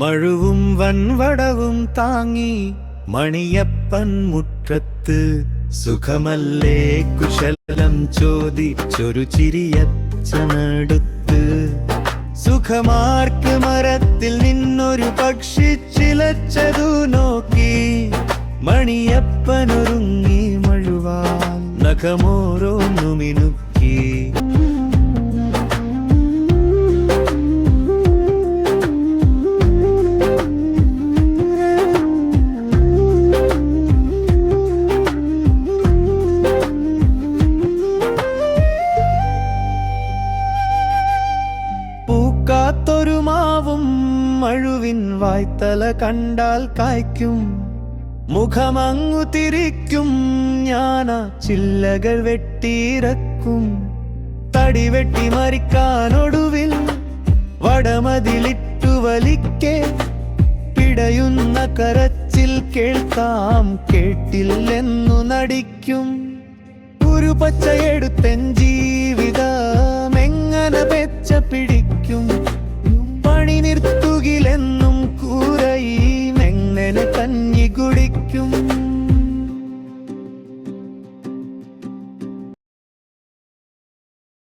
മഴുവും വൻവടവും താങ്ങി മണിയപ്പൻ മുറ്റത്ത് സുഖമല്ലേ കുശലം ചോദിച്ചൊരു ചിരിയച്ചനടുത്ത് സുഖമാർക്ക് മരത്തിൽ നിന്നൊരു പക്ഷി ചിലച്ചതു നോക്കി. മണിയപ്പനൊരുങ്ങി മഴുവാൻ നഖമോരോന്നു പൂക്കാത്തൊരു മാവും മഴുവിൻ വായ്ത്തല കണ്ടാൽ കായ്ക്കും. മുഖമങ്ങു തിരിക്കും ഞാനാ ചില്ലകൾ വെട്ടിയിറക്കും. തടി വെട്ടി മരിക്കാനൊടുവിൽ വടമതിലിട്ടു വലിക്കേ. പിടയുന്ന കരച്ചിൽ കേൾക്കാം കേട്ടില്ലെന്നു നടിക്കും. ഒരു പച്ചയെടുത്തൻ ജീവിതമെങ്ങനെ പെച്ച പിടിക്കും നിർത്തുകിലെന്നും കൂരയും നെങ്ങനെ തന്നി കുടിക്കും.